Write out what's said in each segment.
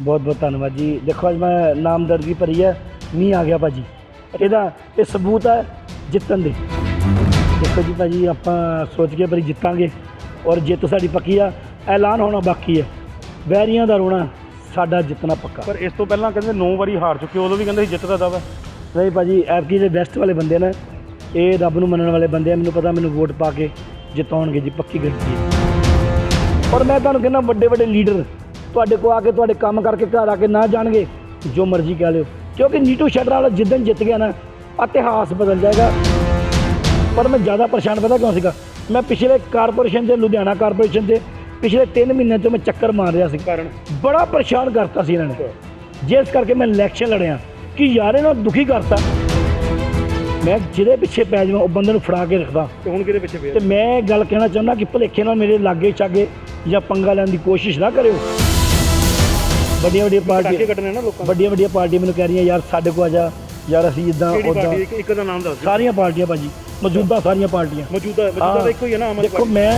ਬਹੁਤ ਬਹੁਤ ਧੰਨਵਾਦ ਜੀ। ਦੇਖੋ ਅੱਜ ਮੈਂ ਨਾਮਦਰਦੀ ਭਰੀ ਹੈ। ਮੀਂਹ ਆ ਗਿਆ ਭਾਜੀ। ਇਹਦਾ ਇਹ ਸਬੂਤ ਹੈ ਜਿੱਤਣ ਦੇ। ਦੇਖੋ ਜੀ ਭਾਜੀ ਆਪਾਂ ਸੋਚ ਕੇ ਭਰੀ ਜਿੱਤਾਂਗੇ। ਔਰ ਜਿੱਤ ਸਾਡੀ ਪੱਕੀ ਆ। ਐਲਾਨ ਹੋਣਾ ਬਾਕੀ ਹੈ। ਵੈਰੀਆਂ ਦਾ ਰੋਣਾ ਸਾਡਾ ਜਿੱਤਣਾ ਪੱਕਾ। ਪਰ ਇਸ ਤੋਂ ਪਹਿਲਾਂ ਕਹਿੰਦੇ 9 ਵਾਰੀ ਹਾਰ ਚੁੱਕੇ ਉਦੋਂ ਵੀ ਕਹਿੰਦੇ ਸੀ ਜਿੱਤ ਦਾ ਦਾਵਾ ਨਹੀਂ ਭਾਜੀ ਐਤਕੀ ਦੇ ਬੈਸਟ ਵਾਲੇ ਬੰਦੇ ਨੇ ਇਹ ਰੱਬ ਨੂੰ ਮੰਨਣ ਵਾਲੇ ਬੰਦੇ ਆ। ਮੈਨੂੰ ਪਤਾ ਮੈਨੂੰ ਵੋਟ ਪਾ ਕੇ ਜਿਤਾਉਣਗੇ ਜੀ ਪੱਕੀ ਗਰੰਟੀ ਔਰ ਮੈਂ ਤੁਹਾਨੂੰ ਕਹਿੰਦਾ ਵੱਡੇ ਵੱਡੇ ਲੀਡਰ ਤੁਹਾਡੇ ਕੋ ਆ ਕੇ ਤੁਹਾਡੇ ਕੰਮ ਕਰਕੇ ਘਰ ਆ ਕੇ ਨਾ ਜਾਣਗੇ ਜੋ ਮਰਜ਼ੀ ਕਹਿ ਲਿਓ। ਕਿਉਂਕਿ ਨੀਟੂ ਸ਼ਟਰ ਵਾਲਾ ਜਿੱਦਣ ਜਿੱਤ ਗਿਆ ਨਾ ਇਤਿਹਾਸ ਬਦਲ ਜਾਏਗਾ। ਪਰ ਮੈਂ ਜ਼ਿਆਦਾ ਪਰੇਸ਼ਾਨ ਪਤਾ ਕਿਉਂ ਸੀਗਾ? ਮੈਂ ਪਿਛਲੇ ਕਾਰਪੋਰੇਸ਼ਨ ਦੇ ਲੁਧਿਆਣਾ ਕਾਰਪੋਰੇਸ਼ਨ ਦੇ ਪਿਛਲੇ 3 ਮਹੀਨਿਆਂ ਤੋਂ ਮੈਂ ਚੱਕਰ ਮਾਰ ਰਿਹਾ ਸੀ। ਕਾਰਨ? ਬੜਾ ਪਰੇਸ਼ਾਨ ਕਰਤਾ ਸੀ ਇਹਨਾਂ ਨੇ। ਜਿਸ ਕਰਕੇ ਮੈਂ ਇਲੈਕਸ਼ਨ ਲੜਿਆ ਕਿ ਯਾਰ ਇਹਨਾਂ ਦੁਖੀ ਕਰਤਾ। ਮੈਂ ਜਿਹਦੇ ਪਿੱਛੇ ਪੈ ਜਾਵਾਂ ਉਹ ਬੰਦੇ ਨੂੰ ਫੜਾ ਕੇ ਰੱਖਦਾ। ਤੇ ਹੁਣ ਕਿਹਦੇ ਪਿੱਛੇ ਪਿਆ? ਤੇ ਮੈਂ ਇਹ ਗੱਲ ਕਹਿਣਾ ਚਾਹੁੰਦਾ ਕਿ ਭੁਲੇਖੇ ਨਾਲ ਮੇਰੇ ਲਾਗੇ ਚਾਗੇ ਜਾਂ ਪੰਗਾ ਲੈਣ ਦੀ ਕੋਸ਼ਿਸ਼ ਨਾ ਕਰਿਓ। ਵੱਡੀਆਂ ਵੱਡੀਆਂ ਪਾਰਟੀਆਂ ਕੱਟਣੇ ਨਾ ਲੋਕਾਂ ਵੱਡੀਆਂ ਵੱਡੀਆਂ ਪਾਰਟੀਆਂ ਮੈਨੂੰ ਕਹਿ ਰਹੀਆਂ ਯਾਰ ਸਾਡੇ ਕੋਲ ਆ ਜਾ ਯਾਰ ਅਸੀਂ ਇਦਾਂ ਉਦਾਂ ਇੱਕ ਇੱਕ ਦਾ ਨਾਮ ਦੱਸ ਸਾਰੀਆਂ ਪਾਰਟੀਆਂ ਭਾਜੀ ਮੌਜੂਦਾ ਸਾਰੀਆਂ ਪਾਰਟੀਆਂ। ਮੌਜੂਦਾ ਮੌਜੂਦਾ। ਤਾਂ ਇੱਕੋ ਹੀ ਹੈ ਨਾ ਆਮ ਦੇਖੋ ਮੈਂ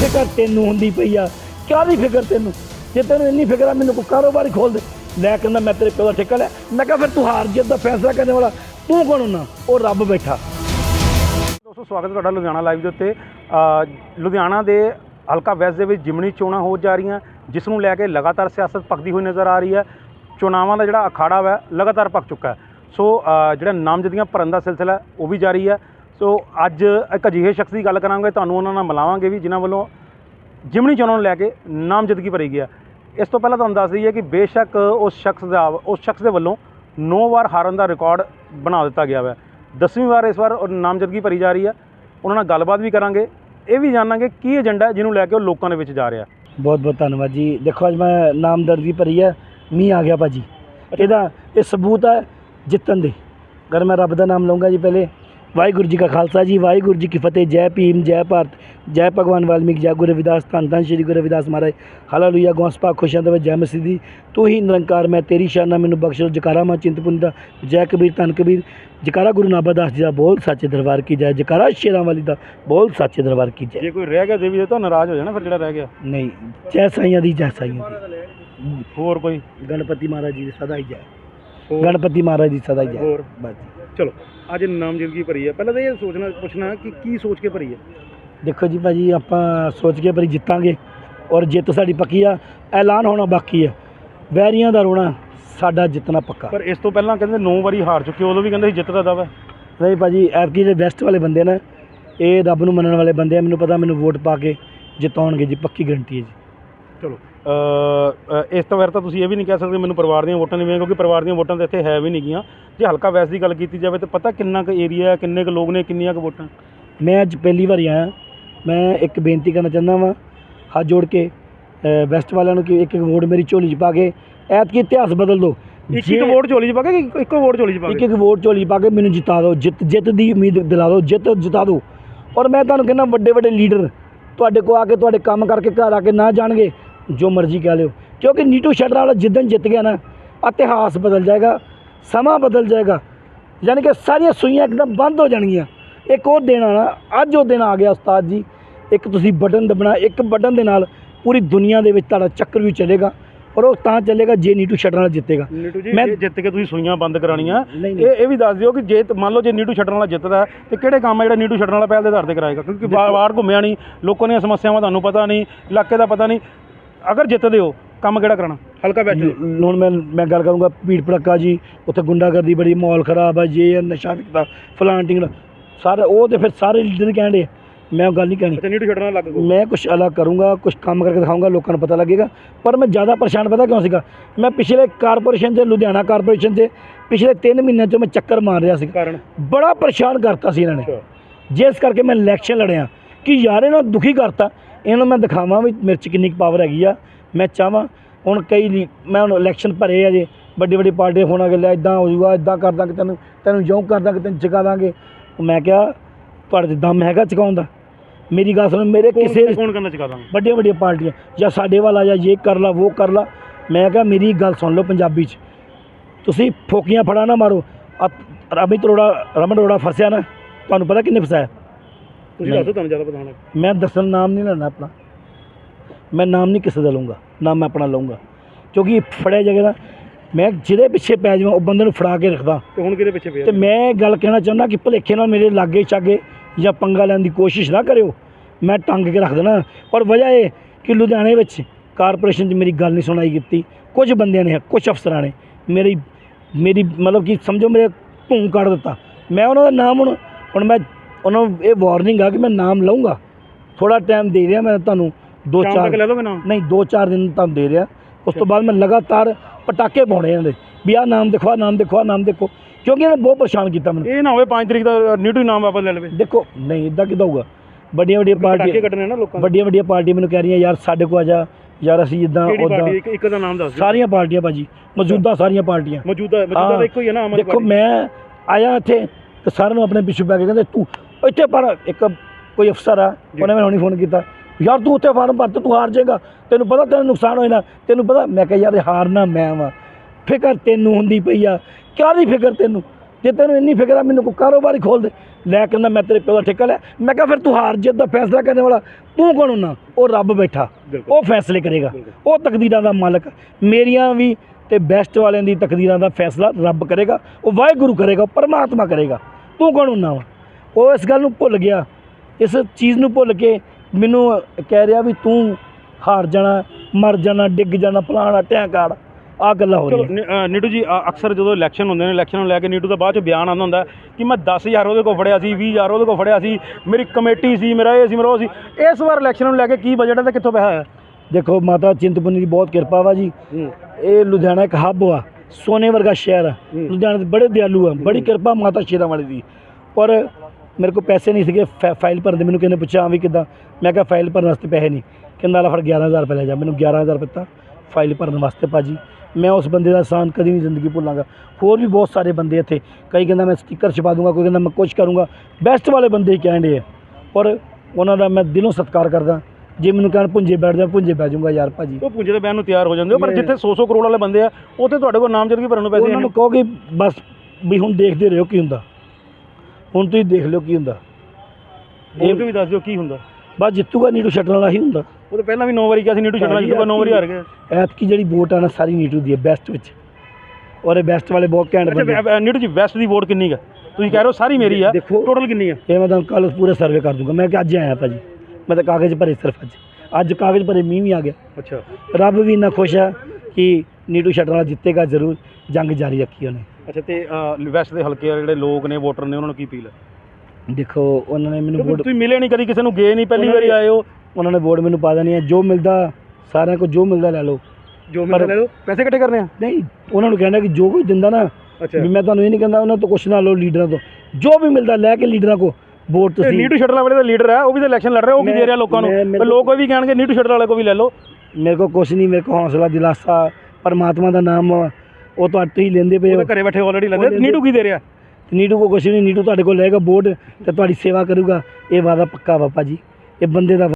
ਫਿਕਰ ਤੈਨੂੰ ਹੁੰਦੀ ਪਈ ਆ। ਕਾਹਦੀ ਫਿਕਰ ਤੈਨੂੰ? ਜੇ ਤੈਨੂੰ ਇੰਨੀ ਫਿਕਰ ਆ ਮੈਨੂੰ ਕੋਈ ਕਾਰੋਬਾਰ ਹੀ ਖੋਲ ਦੇ। ਲੈ ਕਹਿੰਦਾ ਮੈਂ ਤੇਰੇ ਪਿਓ ਦਾ ਠੇਕਾ ਲੈ ਮੈਂ ਕਿਹਾ ਫਿਰ ਤੂੰ ਹਾਰ ਜਿੱਤ ਦਾ ਫੈਸਲਾ ਕਰਨ ਵਾਲਾ। ਤੂੰ ਕੌਣ ਹੁੰਨਾ ਉਹ ਰੱਬ ਬੈਠਾ। ਦੋਸਤੋ ਸਵਾਗਤ ਹੈ ਤੁਹਾਡਾ ਲੁਧਿਆਣਾ ਲਾਈਵ ਦੇ ਉੱਤੇ। ਲੁਧਿਆਣਾ ਦੇ ਹਲਕਾ ਵੈਸਟ ਦੇ ਵਿੱਚ ਜਿਮਣੀ ਚੋਣਾਂ ਹੋ ਜਾ ਰਹੀਆਂ। ਜਿਸ ਨੂੰ ਲੈ ਕੇ ਲਗਾਤਾਰ ਸਿਆਸਤ ਭਖਦੀ ਹੋਈ ਨਜ਼ਰ ਆ ਰਹੀ ਹੈ। ਚੋਣਾਵਾਂ ਦਾ ਜਿਹੜਾ ਅਖਾੜਾ ਵਾ, ਲਗਾਤਾਰ ਭਖ ਚੁੱਕਾ ਹੈ। ਸੋ ਜਿਹੜਾ ਨਾਮਜ਼ਦਗੀਆਂ ਭਰਨ ਦਾ ਸਿਲਸਿਲਾ ਉਹ ਵੀ ਜਾਰੀ ਹੈ। ਸੋ, ਅੱਜ ਇੱਕ ਅਜਿਹੇ ਸ਼ਖਸ ਦੀ ਗੱਲ ਕਰਾਂਗੇ, ਤੁਹਾਨੂੰ ਉਹਨਾਂ ਨਾਲ ਮਿਲਾਵਾਂਗੇ ਵੀ, ਜਿਨ੍ਹਾਂ ਵੱਲੋਂ ਜਿਮਣੀ ਚੋਣਾਂ ਨੂੰ ਲੈ ਕੇ ਨਾਮਜ਼ਦਗੀ ਭਰੀ ਗਿਆ ਇਸ ਤੋਂ ਪਹਿਲਾਂ ਤੁਹਾਨੂੰ ਦੱਸ ਦਈਏ ਕਿ ਬੇਸ਼ੱਕ ਉਸ ਸ਼ਖਸ ਦਾ, ਉਸ ਸ਼ਖਸ ਦੇ ਵੱਲੋਂ 9 ਵਾਰ ਹਾਰਨ ਦਾ ਰਿਕਾਰਡ ਬਣਾ ਦਿੱਤਾ ਗਿਆ ਹੈ ਦਸਵੀਂ ਵਾਰ ਇਸ ਵਾਰ ਉਹ ਨਾਮਜ਼ਦਗੀ ਭਰੀ ਜਾ ਰਹੀ ਹੈ। ਉਹਨਾਂ ਨਾਲ ਗੱਲਬਾਤ ਵੀ ਕਰਾਂਗੇ। ਇਹ ਵੀ ਜਾਣਾਂਗੇ ਕੀ ਏਜੰਡਾ ਜਿਹਨੂੰ ਲੈ ਕੇ ਉਹ ਲੋਕਾਂ ਦੇ ਵਿੱਚ ਜਾ ਰਿਹਾ ਬਹੁਤ ਬਹੁਤ ਧੰਨਵਾਦ ਜੀ। ਦੇਖੋ ਅੱਜ ਮੈਂ ਨਾਮਦਰਦੀ ਭਰੀ ਹੈ ਮੀਂਹ ਆ ਗਿਆ ਭਾਜੀ। ਇਹਦਾ ਇਹ ਸਬੂਤ ਹੈ ਜਿੱਤਣ ਦੇ। ਅਗਰ ਮੈਂ ਰੱਬ ਦਾ ਨਾਮ ਲਵਾਂਗਾ ਜੀ ਪਹਿਲੇ ਵਾਹਿਗੁਰੂ ਜੀ ਕਾ ਖਾਲਸਾ ਜੀ ਵਾਹਿਗੁਰੂ ਜੀ ਕੀ ਫਤਿਹ। ਜੈ ਭੀਮ ਜੈ ਭਾਰਤ ਜੈ ਭਗਵਾਨ ਵਾਲਮੀਕ ਜੈ ਗੁਰੂ ਰਵਿਦਾਸ ਧੰਨ ਧੰਨ ਸ਼੍ਰੀ ਗੁਰੂ ਰਵਿਦਾਸ ਮਹਾਰਾਜ। ਹਾਲੇਲੂਇਆ ਗੋਸਪਾ ਖੁਸ਼ੀਆਂ ਦੇ ਵਿੱਚ ਜੈ ਮਸੀਹ ਦੀ। ਤੂੰ ਹੀ ਨਿਰੰਕਾਰ ਮੈਂ ਤੇਰੀ ਸ਼ਾਨਾ ਮੈਨੂੰ ਬਖਸ਼ ਜਕਾਰਾ ਮਾ ਚਿੰਤਪੁਰਨੀ ਦਾ ਜੈ ਕਬੀਰ ਧੰਨ ਕਬੀਰ। ਜਕਾਰਾ ਗੁਰੂ ਨਾਨਕ ਜੀ ਦਾ ਬੋਲ ਸੱਚੇ ਦਰਬਾਰ ਕੀ ਜੈ। ਜਕਾਰਾ ਸ਼ੇਰਾਂ ਵਾਲੀ ਦਾ ਬੋਲ ਸੱਚੇ ਦਰਬਾਰ ਕੀ ਜੈ। ਜੇ ਕੋਈ ਰਹਿ ਗਿਆ ਦੇਵੀ ਤਾਂ ਨਾਰਾਜ਼ ਹੋ ਜਾਣਾ ਫਿਰ ਜਿਹੜਾ ਰਹਿ ਗਿਆ। ਨਹੀਂ ਜੈ ਸਾਈਆਂ ਦੀ ਜੈ ਸਾਈਆਂ ਦੀ। ਹੋਰ ਕੋਈ? ਗਣਪਤੀ ਮਹਾਰਾਜ ਜੀ ਦੀ ਸਦਾ ਹੀ ਜੈ ਗਣਪਤੀ ਮਹਾਰਾਜ ਦੀ ਸਦਾ ਹੀ ਜੈ। ਹੋਰ? ਬਸ ਜੀ। ਚਲੋ ਅੱਜ ਨਾਮਜ਼ਦਗੀ ਭਰੀ ਹੈ। ਪਹਿਲਾਂ ਤਾਂ ਇਹ ਸੋਚਣਾ ਪੁੱਛਣਾ ਕਿ ਕੀ ਸੋਚ ਕੇ ਭਰੀ ਹੈ? ਦੇਖੋ ਜੀ ਭਾਜੀ ਆਪਾਂ ਸੋਚ ਕੇ ਭਰੀ ਜਿੱਤਾਂਗੇ ਔਰ ਜਿੱਤ ਸਾਡੀ ਪੱਕੀ ਆ ਐਲਾਨ ਹੋਣਾ ਬਾਕੀ ਹੈ ਵੈਰੀਆਂ ਦਾ ਰੋਣਾ ਸਾਡਾ ਜਿੱਤਣਾ ਪੱਕਾ। ਪਰ ਇਸ ਤੋਂ ਪਹਿਲਾਂ ਕਹਿੰਦੇ 9 ਵਾਰੀ ਹਾਰ ਚੁੱਕੇ ਉਦੋਂ ਵੀ ਕਹਿੰਦੇ ਸੀ ਜਿੱਤ ਦਾ ਦਾਵਾ ਨਹੀਂ ਭਾਜੀ ਐਤਕੀ ਦੇ ਬੈਸਟ ਵਾਲੇ ਬੰਦੇ ਨੇ ਇਹ ਰੱਬ ਨੂੰ ਮੰਨਣ ਵਾਲੇ ਬੰਦੇ ਆ। ਮੈਨੂੰ ਪਤਾ ਮੈਨੂੰ ਵੋਟ ਪਾ ਕੇ ਜਿਤਾਉਣਗੇ ਜੀ ਪੱਕੀ ਗਰੰਟੀ ਹੈ ਜੀ। ਚਲੋ ਇਸ ਤੋਂ ਵੈਰ ਤਾਂ ਤੁਸੀਂ ਇਹ ਵੀ ਨਹੀਂ ਕਹਿ ਸਕਦੇ ਮੈਨੂੰ ਪਰਿਵਾਰ ਦੀਆਂ ਵੋਟਾਂ ਨਹੀਂ ਮਿਲੀਆਂ ਕਿਉਂਕਿ ਪਰਿਵਾਰ ਦੀਆਂ ਵੋਟਾਂ ਤਾਂ ਇੱਥੇ ਹੈ ਵੀ ਨਹੀਂ ਗੀਆਂ ਜੇ ਹਲਕਾ ਵੈਸ ਦੀ ਗੱਲ ਕੀਤੀ ਜਾਵੇ ਤਾਂ ਪਤਾ ਕਿੰਨਾ ਕੁ ਏਰੀਆ ਹੈ ਕਿੰਨੇ ਕੁ ਲੋਕ ਨੇ ਕਿੰਨੀਆਂ ਕੁ ਵੋਟਾਂ? ਮੈਂ ਅੱਜ ਪਹਿਲੀ ਵਾਰ ਆਇਆ। ਮੈਂ ਇੱਕ ਬੇਨਤੀ ਕਰਨਾ ਚਾਹੁੰਦਾ ਵਾਂ ਹੱਥ ਜੋੜ ਕੇ ਅ, ਵੈਸਟ ਵਾਲਿਆਂ ਨੂੰ ਕਿ ਇੱਕ ਇੱਕ ਵੋਟ ਮੇਰੀ ਝੋਲੀ 'ਚ ਪਾ ਕੇ ਐਤਕੀ ਇਤਿਹਾਸ ਬਦਲ ਦਿਓ। ਇੱਕ ਇੱਕ ਵੋਟ ਝੋਲੀ 'ਚ ਪਾ ਕੇ ਕਿ ਇੱਕੋ- ਇੱਕੋ ਵੋਟ ਝੋਲੀ 'ਚ ਪਾ ਇੱਕ ਕੇ? ਇੱਕ ਵੋਟ ਝੋਲੀ ਪਾ ਕੇ ਮੈਨੂੰ ਜਿਤਾ ਦਿਓ ਜਿੱਤ ਜਿੱਤ ਦੀ ਉਮੀਦ ਦਿਲਾ ਦਿਓ ਜਿੱਤ ਜਿਤਾ ਦਿਓ। ਔਰ ਮੈਂ ਤੁਹਾਨੂੰ ਕਹਿੰਦਾ ਵੱਡੇ ਵੱਡੇ ਲੀਡਰ ਤੁਹਾਡੇ ਕੋ ਆ ਕੇ ਤੁਹਾਡੇ ਕੰਮ ਕਰਕੇ ਘਰ ਆ ਕੇ ਨਾ ਜਾਣਗੇ। ਜੋ ਮਰਜ਼ੀ ਕਹਿ ਲਿਓ। ਕਿਉਂਕਿ ਨੀਟੂ ਸ਼ਟਰ ਵਾਲਾ ਜਿੱਦਣ ਜਿੱਤ ਗਿਆ ਨਾ ਇਤਿਹਾਸ ਬਦਲ ਜਾਏਗਾ ਸਮਾਂ ਬਦਲ ਜਾਏਗਾ। ਯਾਨੀ ਕਿ ਸਾਰੀਆਂ ਸੂਈਆਂ ਇੱਕਦਮ ਬੰਦ ਹੋ ਜਾਣਗੀਆਂ। ਇੱਕ ਉਹ ਦਿਨ ਆਣਾ ਅੱਜ ਉਹ ਦਿਨ ਆ ਗਿਆ ਉਸਤਾਦ ਜੀ। ਇੱਕ ਤੁਸੀਂ ਬਟਨ ਦਬਣਾ ਇੱਕ ਬਟਨ ਦੇ ਨਾਲ ਪੂਰੀ ਦੁਨੀਆ ਦੇ ਵਿੱਚ ਤੁਹਾਡਾ ਚੱਕਰ ਵੀ ਚੱਲੇਗਾ ਔਰ ਉਹ ਤਾਂ ਚੱਲੇਗਾ ਜੇ ਨੀਟੂ ਸ਼ਟਰ ਨਾਲ ਜਿੱਤੇਗਾ। ਨੀਟੂ ਜੀ ਮੈਂ- ਜਿੱਤ ਕੇ ਤੁਸੀਂ ਸੂਈਆਂ ਬੰਦ ਕਰਾਣੀਆਂ। ਇਹ ਇਹ ਵੀ ਦੱਸ ਦਿਓ ਕਿ ਜੇ ਮੰਨ ਲਓ ਜੇ ਨੀਟੂ ਛੱਡਣ ਵਾਲਾ ਜਿੱਤਦਾ ਤੇ ਕਿਹੜੇ ਕੰਮ ਆ ਜਿਹੜਾ ਨੀਟੂ ਛੱਡਣ ਵਾਲਾ ਪਹਿਲ ਦੇ ਆਧਾਰ ਤੇ ਕਰਾਏਗਾ? ਕਿਉਂਕਿ ਬਾਰ ਬਾਰ ਘੁੰਮਿਆ ਨਹੀਂ ਲੋਕਾਂ ਦੀਆਂ ਸਮੱਸਿਆਵਾਂ ਤੁਹਾਨੂੰ ਪਤਾ ਨਹੀਂ ਇਲਾਕੇ ਦਾ ਪਤਾ ਨਹੀਂ। ਅਗਰ ਜਿੱਤਦੇ ਹੋ ਕੰਮ ਕਿਹੜਾ ਕਰਾਣਾ ਹਲਕਾ ਬੈਠ ਹੁਣ ਮੈਂ ਮੈਂ ਗੱਲ ਕਰੂੰਗਾ ਭੀੜ ਭੜੱਕਾ ਜੀ ਉੱਥੇ ਗੁੰਡਾਗਰਦੀ ਬੜੀ ਮਾਹੌਲ ਖਰਾਬ ਹੈ ਜੇ ਨਸ਼ਾ ਵਿਕਦਾ ਫਲਾਂਟਿੰਗ ਸਾਰੇ ਉਹ ਤੇ ਫਿਰ ਸਾਰੇ ਲੀਡਰ ਕਹਿੰਦੇ ਮੈਂ ਉਹ ਗੱਲ ਨਹੀਂ ਕਹਿਣੀ। ਨੀਟੂ ਛੱਡਣ ਲੱਗ ਮੈਂ ਕੁਝ ਅਲੱਗ ਕਰੂੰਗਾ ਕੁਝ ਕੰਮ ਕਰਕੇ ਦਿਖਾਊਂਗਾ ਲੋਕਾਂ ਨੂੰ ਪਤਾ ਲੱਗੇਗਾ। ਪਰ ਮੈਂ ਜ਼ਿਆਦਾ ਪਰੇਸ਼ਾਨ ਪਤਾ ਕਿਉਂ ਸੀਗਾ? ਮੈਂ ਪਿਛਲੇ ਕਾਰਪੋਰੇਸ਼ਨ ਦੇ ਲੁਧਿਆਣਾ ਕਾਰਪੋਰੇਸ਼ਨ ਦੇ ਪਿਛਲੇ 3 ਮਹੀਨਿਆਂ ਤੋਂ ਮੈਂ ਚੱਕਰ ਮਾਰ ਰਿਹਾ ਸੀ ਕਾਰਨ? ਬੜਾ ਪਰੇਸ਼ਾਨ ਕਰਤਾ ਸੀ ਇਹਨਾਂ ਨੇ। ਜਿਸ ਕਰਕੇ ਮੈਂ ਇਲੈਕਸ਼ਨ ਲੜਿਆ। ਕਿ ਯਾਰ ਇਹਨਾਂ ਦੁਖੀ ਕਰਤਾ। ਇਹਨਾਂ ਨੂੰ ਮੈਂ ਦਿਖਾਵਾਂ ਵੀ ਮੇਰੇ 'ਚ ਕਿੰਨੀ ਪਾਵਰ ਹੈਗੀ ਆ। ਮੈਂ ਚਾਹਾਂ ਹੁਣ ਕਈ ਮੈਂ ਹੁਣ ਇਲੈਕਸ਼ਨ ਭਰੇ ਆ ਜੇ ਵੱਡੀ ਵੱਡੀ ਪਾਰਟੀ ਹੋਣਾ ਕਿ ਲੈ ਇਦਾਂ ਹੋ ਜਾਊਗਾ ਇਦਾਂ ਕਰ ਦਾਂਗੇ ਤੈਨੂੰ ਤੈਨੂੰ ਜਿਉਂ ਕਰ ਦਾਂਗੇ ਤੈਨੂੰ ਚੁਕਾ ਦਾਂਗੇ। ਮੈਂ ਕਿਹਾ ਤੁਹਾਡੇ 'ਚ ਦਮ ਹੈਗਾ ਚੁਕਾਉਣ ਦਾ? ਮੇਰੀ ਗੱਲ ਸੁਣੋ ਮੇਰੇ ਕਿਸੇ ਕੌਣ ਕਰਨਾ ਚੁਕਾ ਦਾਂਗੇ? ਵੱਡੀਆਂ ਵੱਡੀਆਂ ਪਾਰਟੀਆਂ ਜਾਂ ਸਾਡੇ ਵਾਲਾ ਜਾਂ ਇਹ ਕਰ ਲਾ ਉਹ ਕਰ ਲਾ। ਮੈਂ ਕਿਹਾ ਮੇਰੀ ਗੱਲ ਸੁਣ ਲਓ ਪੰਜਾਬੀ 'ਚ। ਤੁਸੀਂ ਫੋਕੀਆਂ ਫੜਾ ਨਾ ਮਾਰੋ। ਅਮਿਤ ਅਰੋੜਾ ਰਮਨ ਅਰੋੜਾ ਫਸਿਆ ਨਾ ਤੁਹਾਨੂੰ ਪਤਾ ਕਿੰਨੇ ਫਸਾਇਆ? ਤੁਸੀਂ ਨਹੀਂ। ਦੱਸੋ ਤੁਹਾਨੂੰ ਜ਼ਿਆਦਾ ਪਤਾ ਹੋਣਾ। ਮੈਂ ਦੱਸਣ ਨਾਮ ਨਹੀਂ ਲੈਣਾ ਆਪਣਾ। ਮੈਂ ਨਾਮ ਨਹੀਂ ਕਿਸੇ ਦਾ ਲਊਂਗਾ। ਨਾਮ ਮੈਂ ਆਪਣਾ ਲਊਂਗਾ। ਕਿਉਂਕਿ ਫੜਿਆ ਜਾਏਗਾ ਨਾ ਮੈਂ ਜਿਹਦੇ ਪਿੱਛੇ ਪੈ ਜਾਵਾਂ ਉਹ ਬੰਦੇ ਨੂੰ ਫੜਾ ਕੇ ਰੱਖਦਾ। ਤੇ ਹੁਣ ਕਿਹਦੇ ਪਿੱਛੇ ਤੇ ਪਿਆ ਮੈਂ ਗੱਲ ਕਹਿਣਾ ਚਾਹੁੰਦਾ ਕਿ ਭੁਲੇਖੇ ਨਾਲ ਮੇਰੇ ਲਾਗੇ ਛਾਗੇ ਜਾਂ ਪੰਗਾ ਲੈਣ ਦੀ ਕੋਸ਼ਿਸ਼ ਨਾ ਕਰਿਓ। ਮੈਂ ਟੰਗ ਕੇ ਰੱਖ ਦੇਣਾ। ਔਰ ਵਜ੍ਹਾ ਇਹ ਕਿ ਲੁਧਿਆਣੇ ਵਿੱਚ ਕਾਰਪੋਰੇਸ਼ਨ 'ਚ ਮੇਰੀ ਗੱਲ ਨਹੀਂ ਸੁਣਾਈ ਕੀਤੀ। ਕੁਝ ਬੰਦਿਆਂ ਨੇ ਕੁਝ ਅਫਸਰਾਂ ਨੇ ਮੇਰੀ ਮੇਰੀ ਮਤਲਬ ਕਿ ਸਮਝੋ ਮੇਰੇ ਧੂੰ ਕੱਢ ਦਿੱਤਾ। ਮੈਂ ਉਹਨਾਂ ਦਾ ਨਾਮ ਹੁਣ ਹੁਣ ਮੈਂ ਉਹਨਾਂ ਨੂੰ ਇਹ ਵਾਰਨਿੰਗ ਆ ਕਿ ਮੈਂ ਨਾਮ ਲਊਂਗਾ। ਥੋੜਾ ਟਾਈਮ ਦੇ ਰਿਹਾ ਮੈਂ ਤੁਹਾਨੂੰ ਦੋ ਸ਼ਾਮ ਚਾਰ ਤੱਕ ਲੈ ਲਓਗੇ ਨਾਮ ਨਹੀਂ ਦੋ ਚਾਰ ਦਿਨ ਤੁਹਾਨੂੰ ਦੇ ਰਿਹਾ। ਉਸ ਤੋਂ ਬਾਅਦ ਮੈਂ ਲਗਾਤਾਰ ਪਟਾਕੇ ਪਾਉਣੇ ਇਹਨਾਂ ਦੇ ਵੀ ਆਹ ਨਾਮ ਦਿਖਵਾ ਨਾਮ ਦਿਖਵਾ ਨਾਮ ਦੇਖੋ। ਕਿਉਂਕਿ ਇਹਨੇ ਬਹੁਤ ਪਰੇਸ਼ਾਨ ਕੀਤਾ ਮੈਨੂੰ। ਇਹ ਨਾ ਹੋਵੇ 5 ਤਰੀਕ ਦਾ ਨੀਟੂ ਨਾਮ ਵਾਪਸ ਲੈ ਲਵੇ। ਦੇਖੋ ਨਹੀਂ ਇਦਾਂ ਕਿਦਾਂ ਹੋਊਗਾ? ਵੱਡੀਆਂ ਵੱਡੀਆਂ ਪਟਾਕੇ ਪਾਰਟੀਆਂ ਕੱਢਣੇ ਨਾ ਲੋਕਾਂ ਦੇ। ਵੱਡੀਆਂ ਵੱਡੀਆਂ ਪਾਰਟੀਆਂ ਮੈਨੂੰ ਕਹਿ ਰਹੀਆਂ ਯਾਰ ਸਾਡੇ ਕੋਲ ਆ ਜਾ ਯਾਰ ਅਸੀਂ ਇਦਾਂ ਕਿਹੜੀ ਉਦਾਂ ਪਾਰਟੀ ਇੱਕ ਇੱਕ ਦਾ ਨਾਮ ਦੱਸ ਦਿਓ। ਸਾਰੀਆਂ ਪਾਰਟੀਆਂ ਭਾਜੀ ਮੌਜੂਦਾ ਸਾਰੀਆਂ ਪਾਰਟੀਆਂ। ਮੌਜੂਦਾ ਮੌਜੂਦਾ ਹਾਂ। ਤਾਂ ਇੱਕੋ ਹੀ ਹੈ ਨਾ ਆਮ ਆਦਮੀ ਦੇਖੋ ਮੈਂ ਆਇਆ ਇੱਥੇ ਤੇ ਸਾਰਿਆਂ ਨੂੰ ਆਪਣੇ ਪਿੱਛੇ ਪੈ ਕੇ ਕਹਿੰਦੇ ਤੂੰ ਇੱਥੇ ਪਰ ਇੱਕ ਕੋਈ ਅਫਸਰ ਆ ਉਹਨੇ ਮੈਨੂੰ ਹੁਣੀ ਫੋਨ ਕੀਤਾ। ਯਾਰ ਤੂੰ ਉੱਥੇ ਫਾਰਮ ਭਰ ਤੇ ਤੂੰ ਹਾਰ ਜਾਏਗਾ। ਤੈਨੂੰ ਪਤਾ ਤੈਨੂੰ ਨੁਕਸਾਨ ਹੋਏਗਾ ਤੈਨੂੰ ਪਤਾ। ਮੈਂ ਕਿਹਾ ਯਾਰ ਹਾਰਨਾ ਮੈਂ ਵਾਂ ਫਿਕਰ ਤੈਨੂੰ ਹੁੰਦੀ ਪਈ ਆ। ਕਾਹਦੀ ਫਿਕਰ ਤੈਨੂੰ? ਜੇ ਤੈਨੂੰ ਇੰਨੀ ਫਿਕਰ ਆ ਮੈਨੂੰ ਕੋਈ ਕਾਰੋਬਾਰ ਹੀ ਖੋਲ ਦੇ। ਲੈ ਕਹਿੰਦਾ ਮੈਂ ਤੇਰੇ ਪਿਓ ਦਾ ਠੇਕਾ ਲਿਆ। ਮੈਂ ਕਿਹਾ ਫਿਰ ਤੂੰ ਹਾਰ ਜਿੱਤ ਦਾ ਫੈਸਲਾ ਕਰਨ ਵਾਲਾ। ਤੂੰ ਕੌਣ ਹੁੰਨਾ ਉਹ ਰੱਬ ਬੈਠਾ। ਉਹ ਫੈਸਲੇ ਕਰੇਗਾ। ਉਹ ਤਕਦੀਰਾਂ ਦਾ ਮਾਲਕ। ਮੇਰੀਆਂ ਵੀ ਤੇ ਬੈਸਟ ਵਾਲਿਆਂ ਦੀ ਤਕਦੀਰਾਂ ਦਾ ਫੈਸਲਾ ਰੱਬ ਕਰੇਗਾ। ਉਹ ਵਾਹਿਗੁਰੂ ਕਰੇਗਾ। ਪਰਮਾਤਮਾ ਕਰੇਗਾ। ਤੂੰ ਕੌਣ ਹੁੰਨਾ ਵਾ? ਉਹ ਇਸ ਗੱਲ ਨੂੰ ਭੁੱਲ ਗਿਆ ਇਸ ਚੀਜ਼ ਨੂੰ ਭੁੱਲ ਕੇ ਮੈਨੂੰ ਕਹਿ ਰਿਹਾ ਵੀ ਤੂੰ ਹਾਰ ਜਾਣਾ ਮਰ ਜਾਣਾ ਡਿੱਗ ਜਾਣਾ ਫਲਾਣਾ ਟੈਂਕਾੜ ਆ ਗੱਲਾਂ ਹੋ ਰਹੀਆਂ। ਨੀਟੂ ਜੀ ਅਕਸਰ ਜਦੋਂ ਇਲੈਕਸ਼ਨ ਹੁੰਦੇ ਨੇ ਇਲੈਕਸ਼ਨ ਨੂੰ ਲੈ ਕੇ ਨੀਟੂ ਦਾ ਬਾਅਦ ਚ ਬਿਆਨ ਆਉਂਦਾ ਹੁੰਦਾ ਕਿ ਮੈਂ 10000 ਉਹਦੇ ਕੋਲ ਫੜਿਆ ਸੀ 20000 ਉਹਦੇ ਕੋਲ ਫੜਿਆ ਸੀ ਮੇਰੀ ਕਮੇਟੀ ਸੀ ਮੇਰਾ ਇਹ ਸੀ ਮੇਰਾ ਉਹ ਸੀ ਇਸ ਵਾਰ ਇਲੈਕਸ਼ਨ ਨੂੰ ਲੈ ਕੇ ਕੀ ਬਜਟ ਹੈ ਤੇ ਕਿੱਥੋਂ ਪੈਸਾ ਆਇਆ? ਦੇਖੋ ਮਾਤਾ ਚਿੰਤਪੁਰਨੀ ਦੀ ਬਹੁਤ ਕਿਰਪਾ ਵਾ ਜੀ। ਇਹ ਲੁਧਿਆਣਾ ਇੱਕ ਹੱਬ ਆ ਸੋਨੇ ਵਰਗਾ ਸ਼ਹਿਰ ਆ। ਲੁਧਿਆਣੇ ਦੇ ਬੜੇ ਦਿਆਲੂ ਆ ਬੜੀ ਕਿਰਪਾ ਮਾਤਾ ਸ਼ੇਰਾਂ ਵਾਲੀ ਦੀ। ਪਰ ਮੇਰੇ ਕੋਲ ਪੈਸੇ ਨਹੀਂ ਸੀਗੇ ਫਾਈਲ ਭਰਨ ਦੇ ਮੈਨੂੰ ਕਹਿੰਦੇ ਪੁੱਛਿਆ ਆ ਵੀ ਕਿੱਦਾਂ? ਮੈਂ ਕਿਹਾ ਫਾਈਲ ਭਰਨ ਵਾਸਤੇ ਪੈਸੇ ਨਹੀਂ। ਕਹਿੰਦਾ ਲੈ ਫੜ 11000 ਰੁਪਏ ਲੈ ਜਾ ਮੈਨੂੰ 11000 ਰੁਪਏ ਦਿੱਤਾ ਫਾਈਲ ਭਰਨ ਵਾਸਤੇ ਭਾਜੀ। ਮੈਂ ਉਸ ਬੰਦੇ ਦਾ ਆਸਾਨ ਕਦੀ ਨਹੀਂ ਜ਼ਿੰਦਗੀ ਭੁੱਲਾਂਗਾ। ਹੋਰ ਵੀ ਬਹੁਤ ਸਾਰੇ ਬੰਦੇ ਇੱਥੇ। ਕਈ ਕਹਿੰਦਾ ਮੈਂ ਸਟicker ਛਪਾ ਦੂੰਗਾ ਕੋਈ ਕਹਿੰਦਾ ਮੈਂ ਕੁਝ ਕਰੂੰਗਾ। ਬੈਸਟ ਵਾਲੇ ਬੰਦੇ ਹੀ ਕਹਿੰਦੇ ਆ। ਔਰ ਉਹਨਾਂ ਦਾ ਮੈਂ ਦਿਲੋਂ ਸਤਿਕਾਰ ਕਰਦਾ। ਜੇ ਮੈਨੂੰ ਕਹਿਣ ਪੁੰਜੇ ਬੈਠ ਜਾ ਪੁੰਜੇ ਬਹਿ ਜਾਊਂਗਾ ਯਾਰ ਭਾਜੀ। ਉਹ ਪੁੰਜੇ ਦੇ ਬਿਆਨ ਨੂੰ ਤਿਆਰ ਹੋ ਜਾਂਦੇ ਹੋ ਪਰ ਜਿੱਥੇ 100-100 ਕਰੋੜ ਵਾਲੇ ਬੰਦੇ ਆ ਉੱਥੇ ਤੁਹਾਡੇ ਕੋਲ ਨਾਮਜ਼ਦਗੀ ਭਰਨ ਨੂੰ ਪੈਸੇ ਉਹਨਾਂ ਨੂੰ ਨਹੀਂ। ਕਹੋ ਕਿ ਬਸ ਵੀ ਹੁਣ ਦੇਖਦੇ ਰਹੋ ਕੀ ਹੁੰਦਾ। ਹੁਣ ਤੁਸੀਂ ਦੇਖ ਲਿਓ ਕੀ ਹੁੰਦਾ। ਬੋਲ ਕੇ ਵੀ ਦੱਸ ਦਿਓ ਕੀ ਹੁੰਦਾ। ਬਸ ਜਿੱਤੂਗਾ ਨੀਟੂ ਛੱਡਣ ਵਾਲਾ ਹੀ ਹੁੰਦਾ। ਉਹ ਤਾਂ ਪਹਿਲਾਂ ਵੀ 9 ਵਾਰੀ ਕਿਹਾ ਸੀ ਨੀਟੂ ਛੱਡਣਾ ਜਿੱਤੂਗਾ 9 ਵਾਰੀ ਹਾਰ ਗਿਆ। ਐਤਕੀ ਜਿਹੜੀ ਵੋਟ ਆ ਨਾ ਸਾਰੀ ਨੀਟੂ ਦੀ ਹੈ ਬੈਸਟ ਵਿੱਚ। ਔਰ ਇਹ ਬੈਸਟ ਵਾਲੇ ਬਹੁਤ ਘੈਂਟ ਬੰਦੇ ਨੀਟੂ ਜੀ ਵੈਸਟ ਦੀ ਵੋਟ ਕਿੰਨੀ ਹੈ ਤੁਸੀਂ ਕਹਿ ਰਹੇ ਹੋ ਸਾਰੀ ਮੇਰੀ ਆ। ਟੋਟਲ ਕਿੰਨੀ ਆ? ਇਹ ਮੈਂ ਤੁਹਾਨੂੰ ਕੱਲ ਪੂਰੇ ਸਰਵੇ ਕਰ ਦੂੰਗਾ। ਮੈਂ ਕਿ ਅੱਜ ਆਇਆ ਭਾਜੀ। ਮੈਂ ਤਾਂ ਕਾਗਜ਼ ਭਰੇ ਸਿਰਫ ਅੱਜ। ਅੱਜ ਕਾਗਜ਼ ਭਰੇ ਮੀਂਹ ਵੀ ਆ ਗਿਆ। ਅੱਛਾ। ਰੱਬ ਵੀ ਇੰਨਾ ਖੁਸ਼ ਹੈ ਕਿ ਨੀਟੂ ਛੱਡਣ ਵਾਲਾ ਜਿੱਤੇਗਾ ਜ਼ਰੂਰ। ਜੰਗ ਜਾਰੀ ਰੱਖੀ ਉਹਨੇ। ਅੱਛਾ ਤੇ ਵੈਸਟ ਦੇ ਹਲਕੇ ਆ ਜਿਹੜੇ ਲੋਕ ਨੇ ਵੋਟਰ ਨੇ ਉਹਨਾਂ ਨੂੰ ਕੀ ਅਪੀਲ ਹੈ? ਦੇਖੋ ਉਹਨਾਂ ਨੇ ਮੈਨੂੰ ਵੋਟ ਤੁਸੀਂ ਮਿਲੇ ਨਹੀਂ ਕਦੀ ਕਿਸੇ ਨੂੰ ਗਏ ਨਹੀਂ ਪਹਿਲੀ ਵਾਰੀ ਆਏ ਹੋ। ਉਹਨਾਂ ਨੇ ਵੋਟ ਮੈਨੂੰ ਪਾ ਦੇਣੀ ਹੈ ਜੋ ਮਿਲਦਾ ਸਾਰਿਆਂ ਕੋ ਜੋ ਮਿਲਦਾ ਲੈ ਲਓ। ਜੋ ਮਿਲਦਾ ਲੈ ਲਓ। ਪੈਸੇ ਇਕੱਠੇ ਕਰਨੇ ਆ? ਨਹੀਂ ਉਹਨਾਂ ਨੂੰ ਕਹਿਣਾ ਕਿ ਜੋ ਕੋਈ ਦਿੰਦਾ ਨਾ ਵੀ ਮੈਂ ਤੁਹਾਨੂੰ ਇਹ ਨਹੀਂ ਕਹਿੰਦਾ ਉਹਨਾਂ ਤੋਂ ਕੁਛ ਨਾ ਲਓ ਲੀਡਰਾਂ ਤੋਂ। ਜੋ ਵੀ ਮਿਲਦਾ ਲੈ ਕੇ ਲੀਡਰਾਂ ਕੋ ਵੋਟ ਤੇ ਤੁਸੀਂ ਨੀਟੂ ਛੱਡਣ ਵਾਲੇ ਦਾ ਲੀਡਰ ਹੈ ਉਹ ਵੀ ਤਾਂ ਇਲੈਕਸ਼ਨ ਲੜ ਰਿਹਾ ਉਹ ਮੈਂ- ਦੇ ਰਿਹਾ ਲੋਕਾਂ ਨੂੰ। ਮੇਰੇ ਲੋਕ ਉਹ ਵੀ ਕਹਿਣਗੇ ਨੀਟੂ ਛੱਡਣ ਵਾਲੇ ਕੋ ਵੀ ਲੈ ਲਓ। ਮੇਰੇ ਕੋ ਕੁਛ ਨਹੀਂ ਮੇਰੇ ਕੋ ਹੌਸਲਾ ਦਿਲਾਸਾ ਪਰਮਾਤਮਾ ਦਾ ਨਾਮ ਵਾ, ਉਹ ਤਾਂ ਤੁਸੀਂ ਲੈਂਦੇ ਪਏ ਹੋ ਘਰੇ ਬੈਠੇ ਆਲਰੇਡੀ ਲੈਂਦੇ। ਨੀਟੂ ਕੀ ਦੇ ਰਿਹਾ? ਨੀਟੂ ਕੋ ਕੁਛ ਨਹੀਂ ਨੀਟੂ ਤੁਹਾਡੇ ਕੋਲ ਲਏਗਾ ਵੋਟ ਤੇ ਤੁਹਾਡੀ ਸੇਵਾ ਕਰੂਗਾ। ਇਹ ਵਾਦਾ ਪੱਕਾ ਵਾ ਭਾਜੀ ਇਹ ਬੰਦੇ ਦਾ